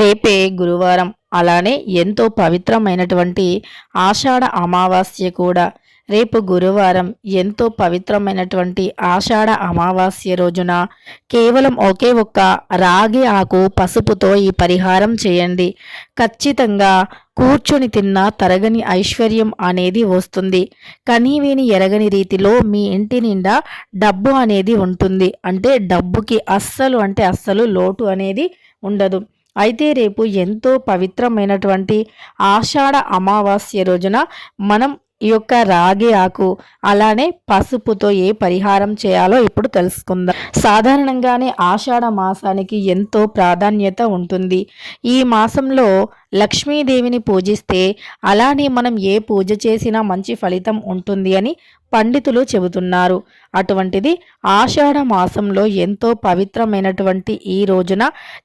రేపే గురువారం. అలానే ఎంతో పవిత్రమైనటువంటి ఆషాఢ అమావాస్య కూడా. రేపు గురువారం ఎంతో పవిత్రమైనటువంటి ఆషాఢ అమావాస్య రోజున కేవలం ఒకే ఒక్క రాగి ఆకు పసుపుతో ఈ పరిహారం చేయండి. ఖచ్చితంగా కూర్చొని తిన్న తరగని ఐశ్వర్యం అనేది వస్తుంది. కనీవేని ఎరగని రీతిలో మీ ఇంటి నిండా డబ్బు అనేది ఉంటుంది. అంటే డబ్బుకి అస్సలు అంటే అస్సలు లోటు అనేది ఉండదు. అయితే రేపు ఎంతో పవిత్రమైనటువంటి ఆషాఢ అమావాస్య రోజున మనం ఈ యొక్క రాగి ఆకు అలానే పసుపుతో ఏ పరిహారం చేయాలో ఇప్పుడు తెలుసుకుందాం. సాధారణంగానే ఆషాఢ మాసానికి ఎంతో ప్రాధాన్యత ఉంటుంది. ఈ మాసంలో లక్ష్మీదేవిని పూజిస్తే అలానే మనం ఏ పూజ చేసినా మంచి ఫలితం ఉంటుంది అని పండితులు చెబుతున్నారు. అటువంటిది ఆషాఢ మాసంలో ఎంతో పవిత్రమైనటువంటి ఈ రోజున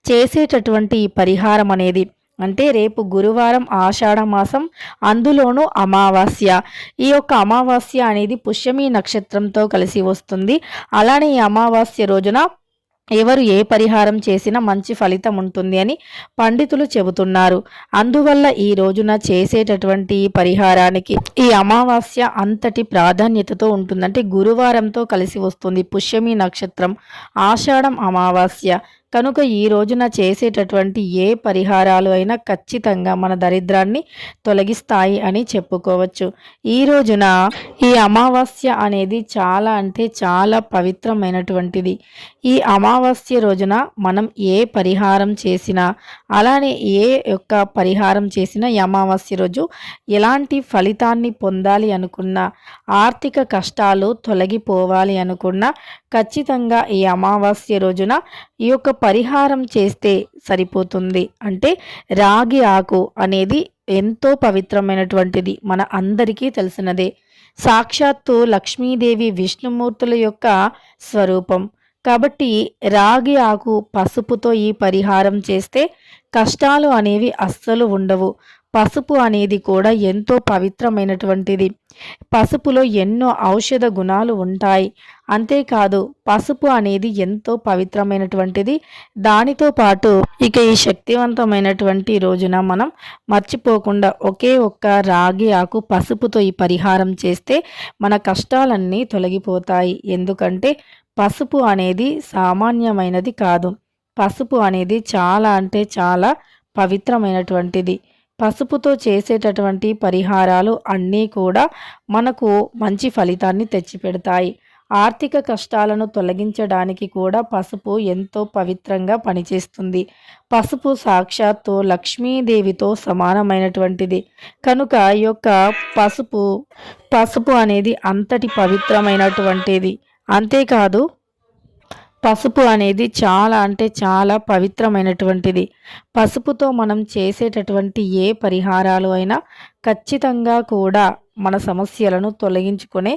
చేసేటటువంటి ఈ పరిహారం అనేది. అంటే రేపు గురువారం ఆషాఢ మాసం అందులోనూ అమావాస్య. ఈ యొక్క అమావాస్య అనేది పుష్యమి నక్షత్రంతో కలిసి వస్తుంది. అలానే ఈ అమావాస్య రోజున ఎవరు ఏ పరిహారం చేసినా మంచి ఫలితం ఉంటుంది అని పండితులు చెబుతున్నారు. అందువల్ల ఈ రోజున చేసేటటువంటి ఈ పరిహారానికి ఈ అమావాస్య అంతటి ప్రాధాన్యతతో ఉంటుందంటే గురువారంతో కలిసి వస్తుంది పుష్యమి నక్షత్రం ఆషాఢం అమావాస్య. కనుక ఈ రోజున చేసేటటువంటి ఏ పరిహారాలు అయినా ఖచ్చితంగా మన దరిద్రాన్ని తొలగిస్తాయి అని చెప్పుకోవచ్చు. ఈ రోజున ఈ అమావాస్య అనేది చాలా అంటే చాలా పవిత్రమైనటువంటిది. ఈ అమావాస్య రోజున మనం ఏ పరిహారం చేసినా అలానే ఏ యొక్క పరిహారం చేసినా ఈ అమావాస్య రోజు ఎలాంటి ఫలితాన్ని పొందాలి అనుకున్నా ఆర్థిక కష్టాలు తొలగిపోవాలి అనుకున్నా ఖచ్చితంగా ఈ అమావాస్య రోజున ఈ యొక్క పరిహారం చేస్తే సరిపోతుంది. అంటే రాగి ఆకు అనేది ఎంతో పవిత్రమైనటువంటిది మన అందరికీ తెలిసినదే. సాక్షాత్తు లక్ష్మీదేవి విష్ణుమూర్తుల యొక్క స్వరూపం. కాబట్టి రాగి ఆకు పసుపుతో ఈ పరిహారం చేస్తే కష్టాలు అనేవి అస్సలు ఉండవు. పసుపు అనేది కూడా ఎంతో పవిత్రమైనటువంటిది. పసుపులో ఎన్నో ఔషధ గుణాలు ఉంటాయి. అంతేకాదు పసుపు అనేది ఎంతో పవిత్రమైనటువంటిది. దానితో పాటు ఇక ఈ శక్తివంతమైనటువంటి రోజున మనం మర్చిపోకుండా ఒకే ఒక్క రాగి ఆకు పసుపుతో ఈ పరిహారం చేస్తే మన కష్టాలన్నీ తొలగిపోతాయి. ఎందుకంటే పసుపు అనేది సామాన్యమైనది కాదు. పసుపు అనేది చాలా అంటే చాలా పవిత్రమైనటువంటిది. పసుపుతో చేసేటటువంటి పరిహారాలు అన్నీ కూడా మనకు మంచి ఫలితాన్ని తెచ్చిపెడతాయి. ఆర్థిక కష్టాలను తొలగించడానికి కూడా పసుపు ఎంతో పవిత్రంగా పనిచేస్తుంది. పసుపు సాక్షాత్తు లక్ష్మీదేవితో సమానమైనటువంటిది. కనుక ఈ యొక్క పసుపు పసుపు అనేది అంతటి పవిత్రమైనటువంటిది. అంతేకాదు పసుపు అనేది చాలా అంటే చాలా పవిత్రమైనటువంటిది. పసుపుతో మనం చేసేటటువంటి ఏ పరిహారాలు అయినా ఖచ్చితంగా కూడా మన సమస్యలను తొలగించుకునే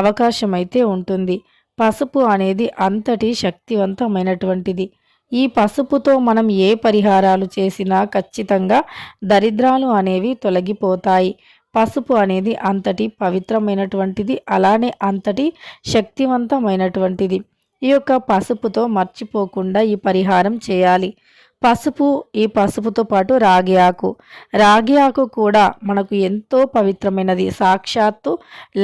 అవకాశం అయితే ఉంటుంది. పసుపు అనేది అంతటి శక్తివంతమైనటువంటిది. ఈ పసుపుతో మనం ఏ పరిహారాలు చేసినా ఖచ్చితంగా దరిద్రాలు అనేవి తొలగిపోతాయి. పసుపు అనేది అంతటి పవిత్రమైనటువంటిది అలానే అంతటి శక్తివంతమైనటువంటిది. ఈ యొక్క పసుపుతో మర్చిపోకుండా ఈ పరిహారం చేయాలి. పసుపు ఈ పసుపుతో పాటు రాగి ఆకు. రాగి ఆకు కూడా మనకు ఎంతో పవిత్రమైనది సాక్షాత్తు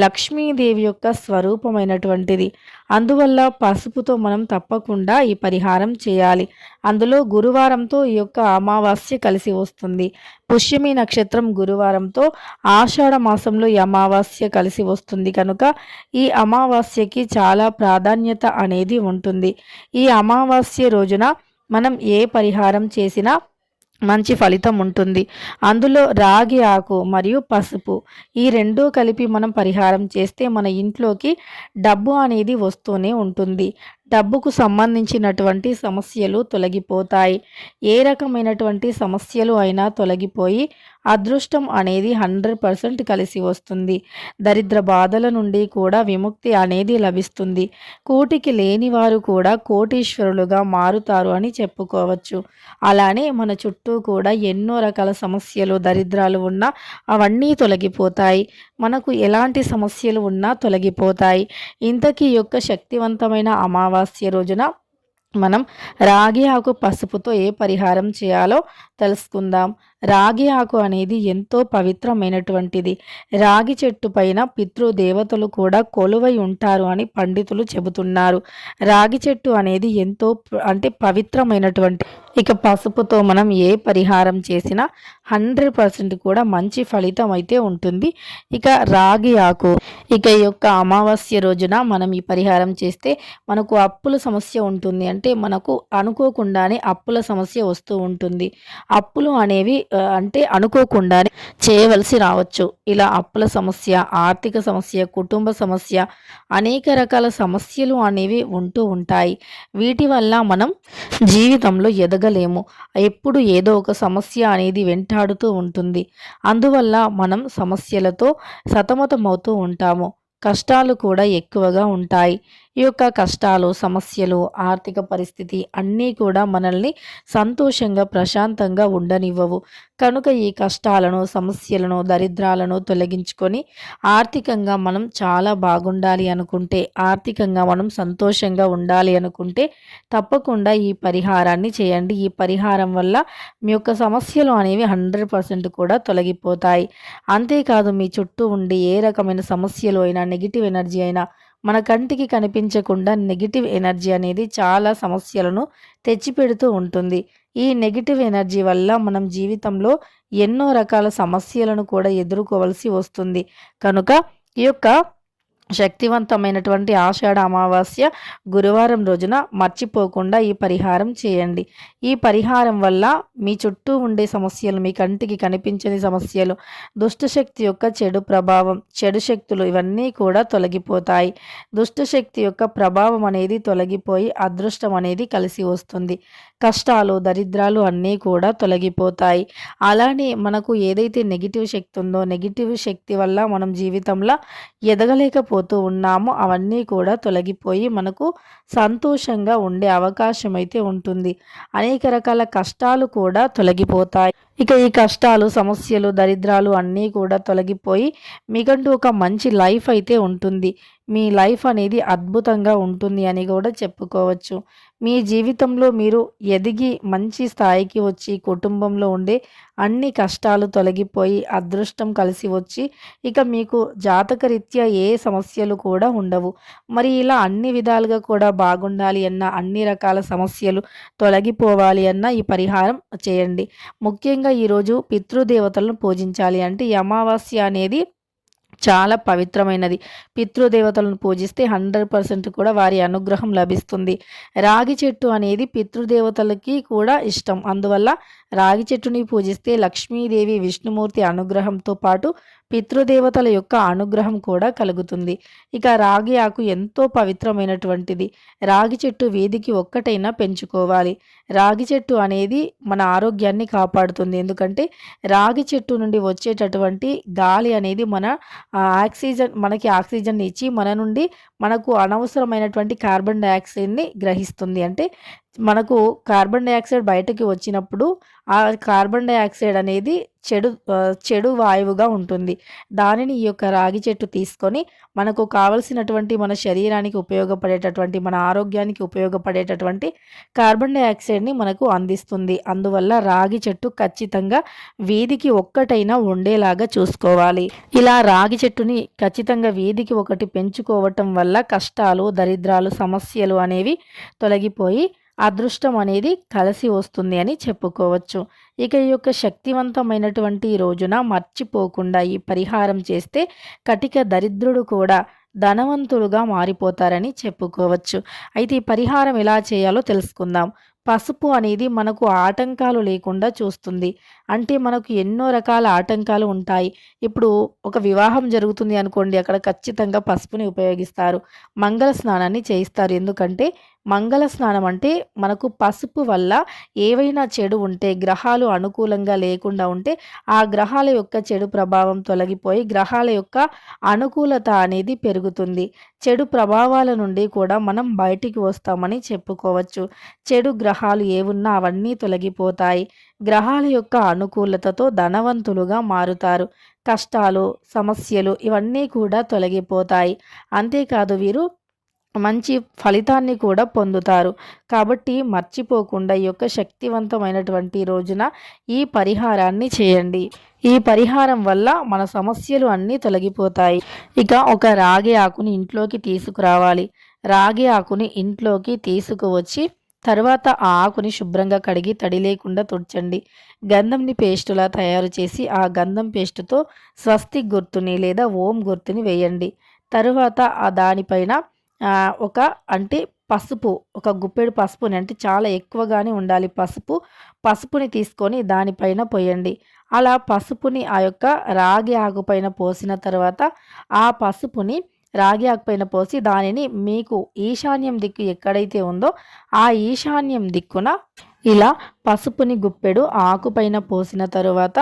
లక్ష్మీదేవి యొక్క స్వరూపమైనటువంటిది. అందువల్ల పసుపుతో మనం తప్పకుండా ఈ పరిహారం చేయాలి. అందులో గురువారంతో ఈ యొక్క అమావాస్య కలిసి వస్తుంది. పుష్యమి నక్షత్రం గురువారంతో ఆషాఢ మాసంలో ఈ అమావాస్య కలిసి వస్తుంది కనుక ఈ అమావాస్యకి చాలా ప్రాధాన్యత అనేది ఉంటుంది. ఈ అమావాస్య రోజున మనం ఏ పరిహారం చేసినా మంచి ఫలితం ఉంటుంది. అందులో రాగి ఆకు మరియు పసుపు ఈ రెండూ కలిపి మనం పరిహారం చేస్తే మన ఇంట్లోకి డబ్బు అనేది వస్తూనే ఉంటుంది. డబ్బుకు సంబంధించినటువంటి సమస్యలు తొలగిపోతాయి. ఏ రకమైనటువంటి సమస్యలు అయినా తొలగిపోయి అదృష్టం అనేది హండ్రెడ్ పర్సెంట్ కలిసి వస్తుంది. దరిద్ర బాధల నుండి కూడా విముక్తి అనేది లభిస్తుంది. కోటికి లేని వారు కూడా కోటీశ్వరులుగా మారుతారు అని చెప్పుకోవచ్చు. అలానే మన చుట్టూ కూడా ఎన్నో రకాల సమస్యలు దరిద్రాలు ఉన్నా అవన్నీ తొలగిపోతాయి. మనకు ఎలాంటి సమస్యలు ఉన్నా తొలగిపోతాయి. ఇంతకీ యొక్క శక్తివంతమైన అమావాస్య రోజున మనం రాగి ఆకు పసుపుతో ఏ పరిహారం చేయాలో తెలుసుకుందాం. రాగి ఆకు అనేది ఎంతో పవిత్రమైనటువంటిది. రాగి చెట్టు పైన పితృదేవతలు కూడా కొలువై ఉంటారు అని పండితులు చెబుతున్నారు. రాగి చెట్టు అనేది ఎంతో అంటే పవిత్రమైనటువంటి ఇక పసుపుతో మనం ఏ పరిహారం చేసినా హండ్రెడ్ పర్సెంట్ కూడా మంచి ఫలితం అయితే ఉంటుంది. ఇక రాగి ఆకు ఇక ఈ యొక్క అమావాస్య రోజున మనం ఈ పరిహారం చేస్తే మనకు అప్పుల సమస్య ఉంటుంది. అంటే మనకు అనుకోకుండానే అప్పుల సమస్య వస్తూ ఉంటుంది. అప్పులు అనేవి అంటే అనుకోకుండానే చేయవలసి రావచ్చు. ఇలా అప్పుల సమస్య ఆర్థిక సమస్య కుటుంబ సమస్య అనేక రకాల సమస్యలు అనేవి ఉంటూ ఉంటాయి. వీటి వల్ల మనం జీవితంలో ఎదగలేము. ఎప్పుడు ఏదో ఒక సమస్య అనేది వెంటాడుతూ ఉంటుంది. అందువల్ల మనం సమస్యలతో సతమతమవుతూ ఉంటాము. కష్టాలు కూడా ఎక్కువగా ఉంటాయి. ఈ యొక్క కష్టాలు సమస్యలు ఆర్థిక పరిస్థితి అన్నీ కూడా మనల్ని సంతోషంగా ప్రశాంతంగా ఉండనివ్వవు. కనుక ఈ కష్టాలను సమస్యలను దరిద్రాలను తొలగించుకొని ఆర్థికంగా మనం చాలా బాగుండాలి అనుకుంటే ఆర్థికంగా మనం సంతోషంగా ఉండాలి అనుకుంటే తప్పకుండా ఈ పరిహారాన్ని చేయండి. ఈ పరిహారం వల్ల మీ యొక్క సమస్యలు అనేవి హండ్రెడ్ పర్సెంట్ కూడా తొలగిపోతాయి. అంతేకాదు మీ చుట్టూ ఉండి ఏ రకమైన సమస్యలు అయినా నెగిటివ్ ఎనర్జీ అయినా మన కంటికి కనిపించకుండా నెగిటివ్ ఎనర్జీ అనేది చాలా సమస్యలను తెచ్చిపెడుతూ ఉంటుంది. ఈ నెగిటివ్ ఎనర్జీ వల్ల మనం జీవితంలో ఎన్నో రకాల సమస్యలను కూడా ఎదుర్కోవలసి వస్తుంది. కనుక ఈ యొక్క శక్తివంతమైనటువంటి ఆషాఢ అమావాస్య గురువారం రోజున మర్చిపోకుండా ఈ పరిహారం చేయండి. ఈ పరిహారం వల్ల మీ చుట్టూ ఉండే సమస్యలు మీ కంటికి కనిపించని సమస్యలు దుష్టశక్తి యొక్క చెడు ప్రభావం చెడు శక్తులు ఇవన్నీ కూడా తొలగిపోతాయి. దుష్టశక్తి యొక్క ప్రభావం అనేది తొలగిపోయి అదృష్టం అనేది కలిసి వస్తుంది. కష్టాలు దరిద్రాలు అన్నీ కూడా తొలగిపోతాయి. అలానే మనకు ఏదైతే నెగిటివ్ శక్తి ఉందో నెగిటివ్ శక్తి వల్ల మనం జీవితంలో ఎదగలేకపో ఉన్నామో అవన్నీ కూడా తొలగిపోయి మనకు సంతోషంగా ఉండే అవకాశం అయితే ఉంటుంది. అనేక రకాల కష్టాలు కూడా తొలగిపోతాయి. ఇక ఈ కష్టాలు సమస్యలు దరిద్రాలు అన్నీ కూడా తొలగిపోయి మీకంటూ ఒక మంచి లైఫ్ అయితే ఉంటుంది. మీ లైఫ్ అనేది అద్భుతంగా ఉంటుంది అని కూడా చెప్పుకోవచ్చు. మీ జీవితంలో మీరు ఎదిగి మంచి స్థాయికి వచ్చి కుటుంబంలో ఉండే అన్ని కష్టాలు తొలగిపోయి అదృష్టం కలిసి వచ్చి ఇక మీకు జాతకరీత్యా ఏ సమస్యలు కూడా ఉండవు. మరి ఇలా అన్ని విధాలుగా కూడా బాగుండాలి అన్న అన్ని రకాల సమస్యలు తొలగిపోవాలి అన్న ఈ పరిహారం చేయండి. ముఖ్యంగా ఈరోజు పితృదేవతలను పూజించాలి అంటే ఈ అమావాస్య అనేది చాలా పవిత్రమైనది. పితృదేవతలను పూజిస్తే హండ్రెడ్ పర్సెంట్ కూడా వారి అనుగ్రహం లభిస్తుంది. రాగి చెట్టు అనేది పితృదేవతలకి కూడా ఇష్టం. అందువల్ల రాగి చెట్టుని పూజిస్తే లక్ష్మీదేవి విష్ణుమూర్తి అనుగ్రహంతో పాటు పితృదేవతల యొక్క అనుగ్రహం కూడా కలుగుతుంది. ఇక రాగి ఆకు ఎంతో పవిత్రమైనటువంటిది. రాగి చెట్టు వీధికి ఒక్కటైనా పెంచుకోవాలి. రాగి చెట్టు అనేది మన ఆరోగ్యాన్ని కాపాడుతుంది. ఎందుకంటే రాగి చెట్టు నుండి వచ్చేటటువంటి గాలి అనేది మన ఆక్సిజన్ మనకి ఆక్సిజన్ ఇచ్చి మన నుండి మనకు అనవసరమైనటువంటి కార్బన్ డైఆక్సైడ్ని గ్రహిస్తుంది. అంటే మనకు కార్బన్ డైఆక్సైడ్ బయటకి వచ్చినప్పుడు ఆ కార్బన్ డైఆక్సైడ్ అనేది చెడు చెడు వాయువుగా ఉంటుంది. దానిని ఈ యొక్క రాగి చెట్టు తీసుకొని మనకు కావలసినటువంటి మన శరీరానికి ఉపయోగపడేటటువంటి మన ఆరోగ్యానికి ఉపయోగపడేటటువంటి కార్బన్ డైఆక్సైడ్ని మనకు అందిస్తుంది. అందువల్ల రాగి చెట్టు ఖచ్చితంగా వీధికి ఒక్కటైనా ఉండేలాగా చూసుకోవాలి. ఇలా రాగి చెట్టుని ఖచ్చితంగా వీధికి ఒకటి పెంచుకోవటం వల్ల కష్టాలు దరిద్రాలు సమస్యలు అనేవి తొలగిపోయి అదృష్టం అనేది కలిసి వస్తుంది అని చెప్పుకోవచ్చు. ఇక ఈ యొక్క శక్తివంతమైనటువంటి రోజున మర్చిపోకుండా ఈ పరిహారం చేస్తే కటిక దరిద్రుడు కూడా ధనవంతులుగా మారిపోతారని చెప్పుకోవచ్చు. అయితే ఈ పరిహారం ఎలా చేయాలో తెలుసుకుందాం. పసుపు అనేది మనకు ఆటంకాలు లేకుండా చూస్తుంది. అంటే మనకు ఎన్నో రకాల ఆటంకాలు ఉంటాయి. ఇప్పుడు ఒక వివాహం జరుగుతుంది అనుకోండి అక్కడ ఖచ్చితంగా పసుపుని ఉపయోగిస్తారు. మంగళ స్నానాన్ని చేయిస్తారు. ఎందుకంటే మంగళ స్నానం అంటే మనకు పసుపు వల్ల ఏవైనా చెడు ఉంటే గ్రహాలు అనుకూలంగా లేకుండా ఉంటే ఆ గ్రహాల యొక్క చెడు ప్రభావం తొలగిపోయి గ్రహాల యొక్క అనుకూలత అనేది పెరుగుతుంది. చెడు ప్రభావాల నుండి కూడా మనం బయటికి వస్తామని చెప్పుకోవచ్చు. చెడు గ్రహాలు ఏవున్నా అవన్నీ తొలగిపోతాయి. గ్రహాల యొక్క అనుకూలతతో ధనవంతులుగా మారుతారు. కష్టాలు సమస్యలు ఇవన్నీ కూడా తొలగిపోతాయి. అంతేకాదు వీరు మంచి ఫలితాన్ని కూడా పొందుతారు. కాబట్టి మర్చిపోకుండా ఈ యొక్క శక్తివంతమైనటువంటి రోజున ఈ పరిహారాన్ని చేయండి. ఈ పరిహారం వల్ల మన సమస్యలు అన్నీ తొలగిపోతాయి. ఇక ఒక రాగి ఆకుని ఇంట్లోకి తీసుకురావాలి. రాగి ఆకుని ఇంట్లోకి తీసుకువచ్చి తర్వాత ఆ ఆకుని శుభ్రంగా కడిగి తడి లేకుండా తుడ్చండి. గంధంని పేస్టులా తయారు చేసి ఆ గంధం పేస్టుతో స్వస్తిక్ గుర్తుని లేదా ఓం గుర్తుని వేయండి. తరువాత ఆ దానిపైన ఒక అంటే పసుపు ఒక గుప్పెడు పసుపుని అంటే చాలా ఎక్కువగానే ఉండాలి పసుపు. పసుపుని తీసుకొని దానిపైన పోయండి. అలా పసుపుని ఆ యొక్క రాగి ఆకుపైన పోసిన తర్వాత ఆ పసుపుని రాగి ఆకుపైన పోసి దానిని మీకు ఈశాన్యం దిక్కు ఎక్కడైతే ఉందో ఆ ఈశాన్యం దిక్కున ఇలా పసుపుని గుప్పెడు ఆకుపైన పోసిన తరువాత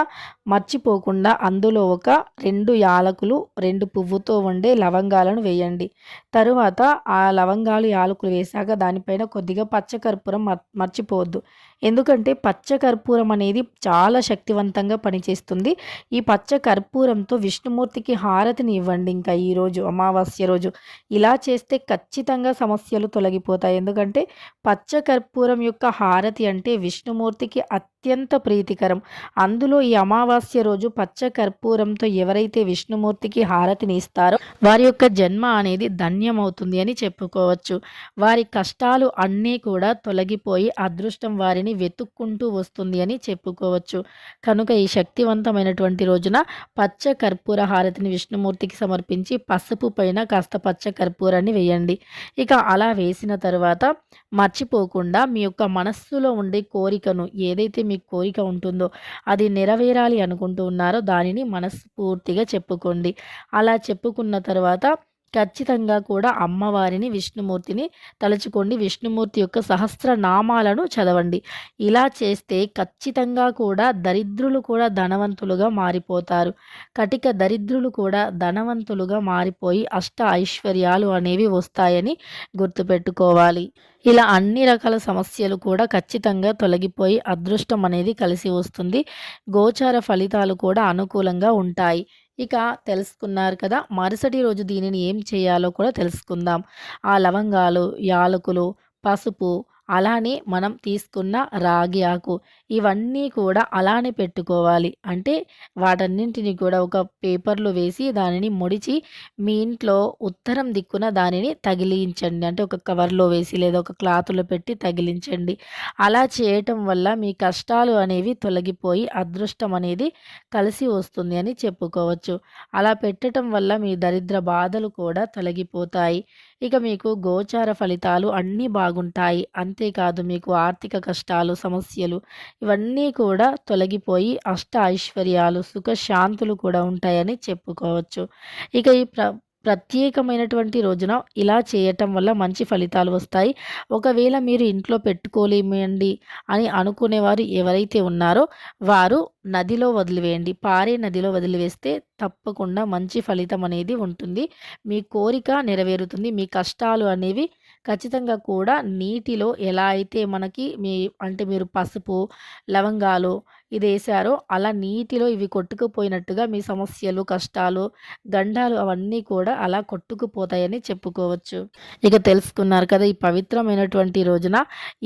మర్చిపోకుండా అందులో ఒక రెండు యాలకులు రెండు పువ్వుతో ఉండే లవంగాలను వేయండి. తరువాత ఆ లవంగాలు యాలకులు వేశాక దానిపైన కొద్దిగా పచ్చకర్పూరం మర్చిపోవద్దు. ఎందుకంటే పచ్చకర్పూరం అనేది చాలా శక్తివంతంగా పనిచేస్తుంది. ఈ పచ్చ కర్పూరంతో విష్ణుమూర్తికి హారతిని ఇవ్వండి ఇంకా ఈరోజు అమావాస్య రోజు. ఇలా చేస్తే ఖచ్చితంగా సమస్యలు తొలగిపోతాయి. ఎందుకంటే పచ్చ కర్పూరం యొక్క హారతి అంటే విష్ణుమూర్తికి అత్యంత ప్రీతికరం. అందులో ఈ అమావాస్య రోజు పచ్చ కర్పూరంతో ఎవరైతే విష్ణుమూర్తికి హారతిని ఇస్తారో వారి యొక్క జన్మ అనేది ధన్యమవుతుంది అని చెప్పుకోవచ్చు. వారి కష్టాలు అన్నీ కూడా తొలగిపోయి అదృష్టం వారిని వెతుక్కుంటూ వస్తుంది అని చెప్పుకోవచ్చు. కనుక ఈ శక్తివంతమైనటువంటి రోజున పచ్చ కర్పూర హారతిని విష్ణుమూర్తికి సమర్పించి పసుపు పైన కాస్త పచ్చ కర్పూరాన్ని వేయండి. ఇక అలా వేసిన తర్వాత మర్చిపోకుండా మీ యొక్క మనస్సులో ఉండే కోరిక కోరికను ఏదైతే మీ కోరిక ఉంటుందో అది నెరవేరాలి అనుకుంటూ ఉన్నారో దానిని మనస్ఫూర్తిగా చెప్పుకోండి. అలా చెప్పుకున్న తర్వాత ఖచ్చితంగా కూడా అమ్మవారిని విష్ణుమూర్తిని తలుచుకోండి. విష్ణుమూర్తి యొక్క సహస్ర నామాలను చదవండి. ఇలా చేస్తే ఖచ్చితంగా కూడా దరిద్రులు కూడా ధనవంతులుగా మారిపోతారు. కటిక దరిద్రులు కూడా ధనవంతులుగా మారిపోయి అష్ట ఐశ్వర్యాలు అనేవి వస్తాయని గుర్తుపెట్టుకోవాలి. ఇలా అన్ని రకాల సమస్యలు కూడా ఖచ్చితంగా తొలగిపోయి అదృష్టం అనేది కలిసి వస్తుంది. గోచార ఫలితాలు కూడా అనుకూలంగా ఉంటాయి. ఇక తెలుసుకున్నారు కదా మరుసటి రోజు దీనిని ఏం చేయాలో కూడా తెలుసుకుందాం. ఆ లవంగాలు యాలకులు పసుపు అలానే మనం తీసుకున్న రాగి ఆకు. ఇవన్నీ కూడా అలానే పెట్టుకోవాలి. అంటే వాటన్నింటిని కూడా ఒక పేపర్లో వేసి దానిని ముడిచి మీ ఇంట్లో ఉత్తరం దిక్కున దానిని తగిలించండి. అంటే ఒక కవర్లో వేసి లేదా ఒక క్లాత్లో పెట్టి తగిలించండి. అలా చేయటం వల్ల మీ కష్టాలు అనేవి తొలగిపోయి అదృష్టం అనేది కలిసి వస్తుంది అని చెప్పుకోవచ్చు. అలా పెట్టడం వల్ల మీ దరిద్ర బాధలు కూడా తొలగిపోతాయి. ఇక మీకు గోచార ఫలితాలు అన్నీ బాగుంటాయి. అంతేకాదు మీకు ఆర్థిక కష్టాలు సమస్యలు ఇవన్నీ కూడా తొలగిపోయి అష్ట ఐశ్వర్యాలు సుఖశాంతులు కూడా ఉంటాయని చెప్పుకోవచ్చు. ఇక ఈ ప్ర ప్రత్యేకమైనటువంటి రోజున ఇలా చేయటం వల్ల మంచి ఫలితాలు వస్తాయి. ఒకవేళ మీరు ఇంట్లో పెట్టుకోలేమండి అని అనుకునేవారు ఎవరైతే ఉన్నారో వారు నదిలో వదిలివేయండి. పారే నదిలో వదిలివేస్తే తప్పకుండా మంచి ఫలితం అనేది ఉంటుంది. మీ కోరిక నెరవేరుతుంది. మీ కష్టాలు అనేవి ఖచ్చితంగా కూడా నీటిలో ఎలా అయితే మనకి మీ అంటే మీరు పసుపు లవంగాలు ఇది వేసారో అలా నీటిలో ఇవి కొట్టుకుపోయినట్టుగా మీ సమస్యలు కష్టాలు గండాలు అవన్నీ కూడా అలా కొట్టుకుపోతాయని చెప్పుకోవచ్చు. ఇక తెలుసుకున్నారు కదా ఈ పవిత్రమైనటువంటి రోజున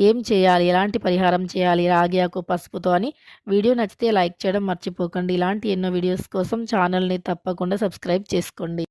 ఏం చేయాలి ఎలాంటి పరిహారం చేయాలి రాగి ఆకు పసుపుతో అని. వీడియో నచ్చితే లైక్ చేయడం మర్చిపోకండి. ఇలాంటి ఎన్నో వీడియోస్ కోసం ఛానల్ని తప్పకుండా సబ్స్క్రైబ్ చేసుకోండి.